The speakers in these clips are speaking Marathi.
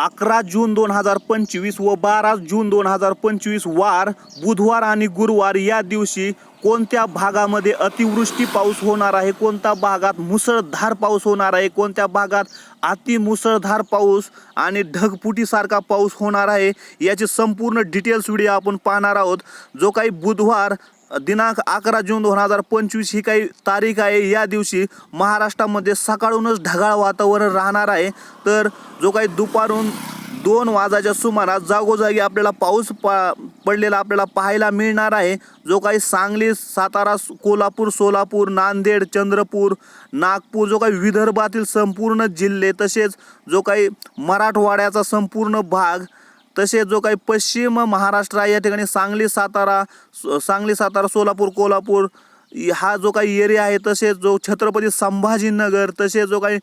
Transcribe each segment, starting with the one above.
अकरा जून दोन हजार पंचवीस व बारा जून दोन हजार पंचवीस वार बुधवार आणि गुरुवार या दिवशी कोणत्या भागामध्ये अतिवृष्टी पाऊस होणार आहे कोणत्या भागात मुसळधार पाऊस होणार आहे कोणत्या भागात अति मुसळधार पाऊस आणि ढगफुटीसारखा पाऊस होणार आहे याची संपूर्ण डिटेल्स व्हिडिओ आपण पाहणार आहोत. जो काही बुधवार दिनांक अकरा जून दोन हजार पंचवीस ही काही तारीख आहे. या दिवशी महाराष्ट्रामध्ये सकाळूनच ढगाळ वातावरण राहणार आहे. तर जो काही दुपारून दोन वाजाच्या सुमारास जागोजागी आपल्याला पाऊस पा पडलेला आपल्याला पाहायला मिळणार आहे. जो काही सांगली सातारा कोल्हापूर सोलापूर नांदेड चंद्रपूर नागपूर जो काही विदर्भातील संपूर्ण जिल्हे तसेच जो काही मराठवाड्याचा संपूर्ण भाग तसेच जो काही पश्चिम महाराष्ट्र आहे या ठिकाणी सांगली सातारा सांगली सातारा सोलापूर कोल्हापूर हा जो काही एरिया आहे तसेच जो छत्रपती संभाजीनगर तसेच जो काही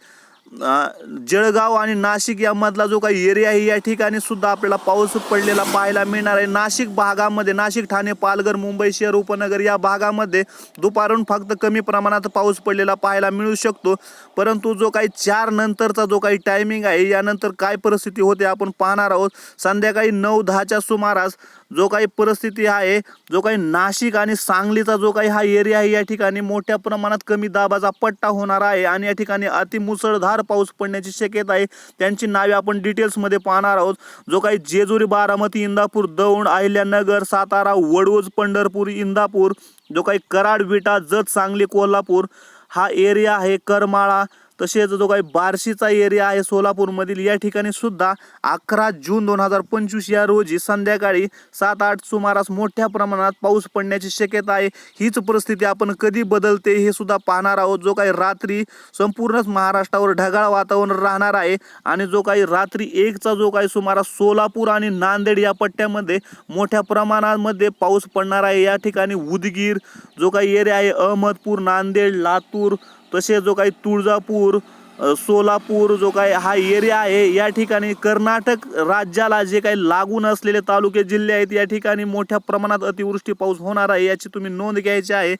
जळगाव आणि नाशिक यामधला जो काही एरिया आहे या ठिकाणी सुद्धा आपल्याला पाऊस पडलेला पाहायला मिळणार आहे. नाशिक भागामध्ये नाशिक ठाणे पालघर मुंबई शहर उपनगर या भागामध्ये दुपारून फक्त कमी प्रमाणात पाऊस पडलेला पाहायला मिळू शकतो. परंतु जो काही चार नंतरचा जो काही टायमिंग आहे यानंतर काय परिस्थिती होते आपण पाहणार आहोत. संध्याकाळी नऊ दहाच्या सुमारास जो काही परिस्थिती आहे जो काही नाशिक आणि सांगलीचा जो काही हा एरिया आहे या ठिकाणी मोठ्या प्रमाणात कमी दाबाचा पट्टा होणार आहे आणि या ठिकाणी अतिमुसळधार पाऊस पडण्याची शक्यता आहे. त्यांची नावे आपण डिटेल्समध्ये पाहणार आहोत. जो काही जेजुरी बारामती इंदापूर दौंड अहिल्यानगर सातारा वडूज पंढरपूर इंदापूर जो काही कराड विटा जत सांगली कोल्हापूर हा एरिया आहे करमाळा. तसेच जो काही बार्शीचा एरिया आहे सोलापूरमधील या ठिकाणी सुद्धा अकरा जून दोन हजार पंचवीस या रोजी संध्याकाळी सात आठ सुमारास मोठ्या प्रमाणात पाऊस पडण्याची शक्यता आहे. हीच परिस्थिती आपण कधी बदलते हे सुद्धा पाहणार आहोत. जो काही रात्री संपूर्णच महाराष्ट्रावर ढगाळ वातावरण राहणार आहे आणि जो काही रात्री एकचा जो काही सुमारास सोलापूर आणि नांदेड या पट्ट्यामध्ये मोठ्या प्रमाणामध्ये पाऊस पडणार आहे. या ठिकाणी उदगीर जो काही एरिया आहे अहमदपूर नांदेड लातूर तसेच जो काही तुळजापूर सोलापूर जो काही हा एरिया आहे या ठिकाणी कर्नाटक राज्याला जे काही लागून असलेले तालुके जिल्हे आहेत या ठिकाणी मोठ्या प्रमाणात अतिवृष्टी पाऊस होणार आहे याची तुम्ही नोंद घ्यायची आहे.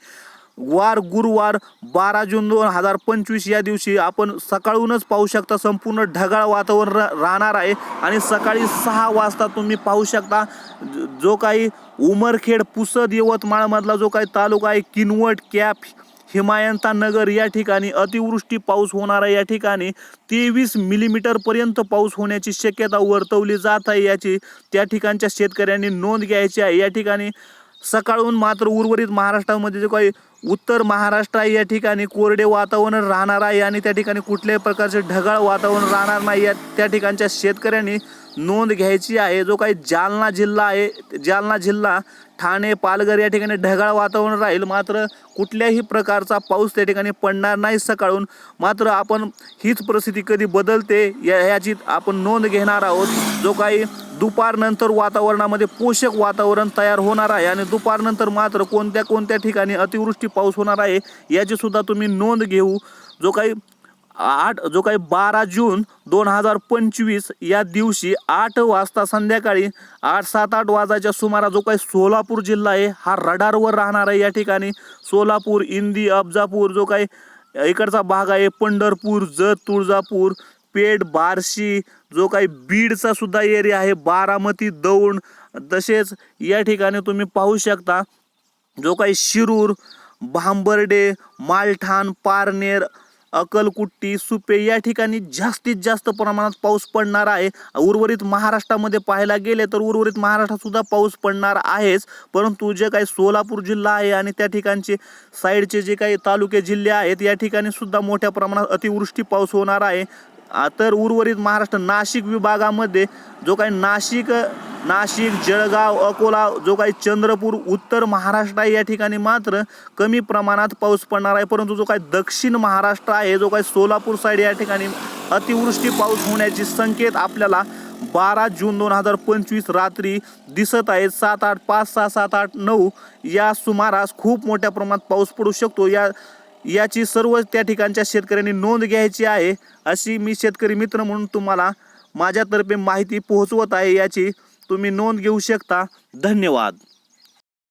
वार गुरुवार बारा जून दोन हजार पंचवीस या दिवशी आपण सकाळूनच पाहू शकता संपूर्ण ढगाळ वातावरण राहणार आहे. आणि सकाळी सहा वाजता तुम्ही पाहू शकता ज- जो काही उमरखेड पुसद यवतमाळमधला जो काही तालुका आहे किनवट कॅप हिमायंता नगर या ठिकाणी अतिवृष्टी पाऊस होणार आहे या ठिकाणी तेवीस मिलीमीटरपर्यंत पाऊस होण्याची शक्यता वर्तवली जात आहे. याची त्या ठिकाणच्या शेतकऱ्यांनी नोंद घ्यायची आहे. या ठिकाणी सकाळून मात्र उर्वरित महाराष्ट्रामध्ये जे काही उत्तर महाराष्ट्र आहे या ठिकाणी कोरडे वातावरण राहणार आहे आणि त्या ठिकाणी कुठल्याही प्रकारचे ढगाळ वातावरण राहणार नाही या त्या ठिकाणच्या शेतकऱ्यांनी नोंद घ्यायची आहे. जो काही जालना जिल्हा आहे जालना जिल्हा ठाणे पालघर या ठिकाणी ढगाळ वातावरण राहील. मात्र कुठल्याही प्रकारचा पाऊस त्या ठिकाणी पडणार नाही सकाळून मात्र आपण हीच परिस्थिती कधी बदलते या याची आपण नोंद घेणार आहोत. जो काही दुपारनंतर वातावरणामध्ये पोषक वातावरण तयार होणार आहे आणि दुपारनंतर मात्र कोणत्या कोणत्या ठिकाणी अतिवृष्टी पाऊस होणार आहे याची सुद्धा तुम्ही नोंद घेऊ. जो काही आठ जो काही बारा जून दोन हजार पंचवीस या दिवशी आठ वाजता संध्याकाळी आठ सात आठ वाजाच्या सुमारा जो काही सोलापूर जिल्हा आहे हा रडारवर राहणार आहे या ठिकाणी. सोलापूर इंदी अफजापूर जो काही इकडचा भाग आहे पंढरपूर जत तुळजापूर पेठ बार्शी जो काही बीडचा सुद्धा एरिया आहे बारामती दौंड तसेच या ठिकाणी तुम्ही पाहू शकता जो काही शिरूर भांबर्डे मालठाण पारनेर अकलकुट्टी सुपे या ठिकाणी जास्तीत जास्त प्रमाणात पाऊस पडणार आहे. उर्वरित महाराष्ट्रामध्ये पाहायला गेले तर उर्वरित महाराष्ट्रातसुद्धा पाऊस पडणार आहेच. परंतु जे काही सोलापूर जिल्हा आहे आणि त्या ठिकाणचे साईडचे जे काही तालुके जिल्हे आहेत या ठिकाणी सुद्धा मोठ्या प्रमाणात अतिवृष्टी पाऊस होणार आहे. तर उर्वरित महाराष्ट्र नाशिक विभागामध्ये जो काही नाशिक नाशिक जळगाव अकोला जो काही चंद्रपूर उत्तर महाराष्ट्र आहे या ठिकाणी मात्र कमी प्रमाणात पाऊस पडणार आहे. परंतु जो काही दक्षिण महाराष्ट्र आहे जो काही सोलापूर साईड या ठिकाणी अतिवृष्टी पाऊस होण्याची संकेत आपल्याला बारा जून दोन हजार पंचवीस रात्री दिसत आहेत. सात आठ पाच सहा सात आठ नऊ या सुमारास खूप मोठ्या प्रमाणात पाऊस पडू शकतो. या याची सर्व त्या ठिकाणच्या शेतकऱ्यांनी नोंद घ्यायची आहे अशी मी शेतकरी मित्र म्हणून तुम्हाला माझ्यातर्फे माहिती पोहोचवत आहे याची तुम्ही नोंद घेऊ शकता. धन्यवाद.